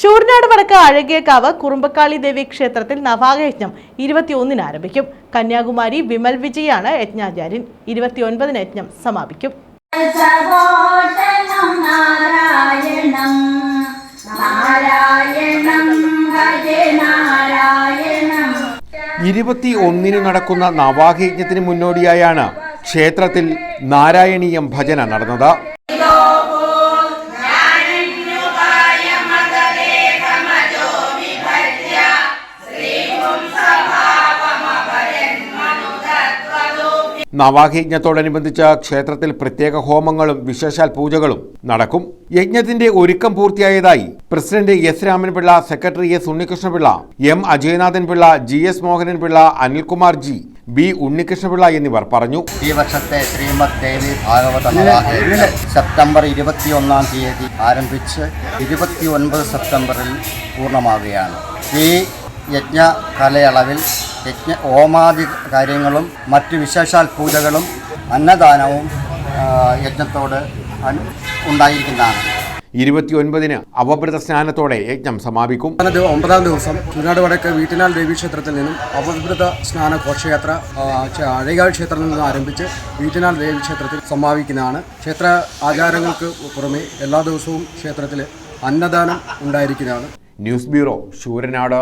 ശൂരനാട് വടക്ക് അഴകിയക്കാവ് കുറുമ്പക്കാളി ദേവി ക്ഷേത്രത്തിൽ നവാകയജ്ഞം ഇരുപത്തിയൊന്നിന് ആരംഭിക്കും. കന്യാകുമാരി വിമൽ വിജയാണ് യജ്ഞാചാര്യൻ. ഇരുപത്തിയൊൻപതിന് യജ്ഞം സമാപിക്കും. സഘോഷണം നാരായണം നാരായണം ഭജേ നാരായണം. ഇരുപത്തി ഒന്നിന് നടക്കുന്ന നവാഹയജ്ഞത്തിന് മുന്നോടിയായാണ് ക്ഷേത്രത്തിൽ നാരായണീയം ഭജന നടന്നത്. നവാഹയജ്ഞത്തോടനുബന്ധിച്ച് ക്ഷേത്രത്തിൽ പ്രത്യേക ഹോമങ്ങളും വിശേഷാൽ പൂജകളും നടക്കും. യജ്ഞത്തിന്റെ ഒരുക്കം പൂർത്തിയായതായി president S Ramanpillai secretary S Unnikrishnapillai M Ajayanathan Pillai G S Mohanan Pillai Anilkumar G B Unnikrishnapillai എന്നിവർ പറഞ്ഞു. ഈ വർഷത്തെ ശ്രീമദ് ദേവി ഭാഗവത സെപ്റ്റംബർ ഇരുപത്തിയൊന്നാം തീയതി ആരംഭിച്ച് ഇരുപത്തി ഒൻപത് സെപ്റ്റംബറിൽ പൂർണമാവുകയാണ്. ഈ യജ്ഞ കാലയളവിൽ യജ്ഞ ഓമാദി കാര്യങ്ങളും മറ്റ് വിശേഷാൽ പൂജകളും അന്നദാനവും യജ്ഞത്തോട് ഉണ്ടായിരിക്കുന്നതാണ്. ഇരുപത്തിയൊൻപതിന് അവഭൃത സ്നാനത്തോടെ യജ്ഞം സമാപിക്കും. ഒമ്പതാം ദിവസം ചുനാട് വടക്ക് വീട്ടിനാൽ ദേവീക്ഷേത്രത്തിൽ നിന്നും അവഭൃത സ്നാന ഘോഷയാത്ര ആ, അഴകാവ് ക്ഷേത്രത്തിൽ നിന്നും ആരംഭിച്ച് വീട്ടിനാൽ ദേവീക്ഷേത്രത്തിൽ സമാപിക്കുന്നതാണ്. ക്ഷേത്ര ആചാരങ്ങൾക്ക് പുറമെ എല്ലാ ദിവസവും ക്ഷേത്രത്തിൽ അന്നദാനം ഉണ്ടായിരിക്കുന്നതാണ്. News bureau Sooranad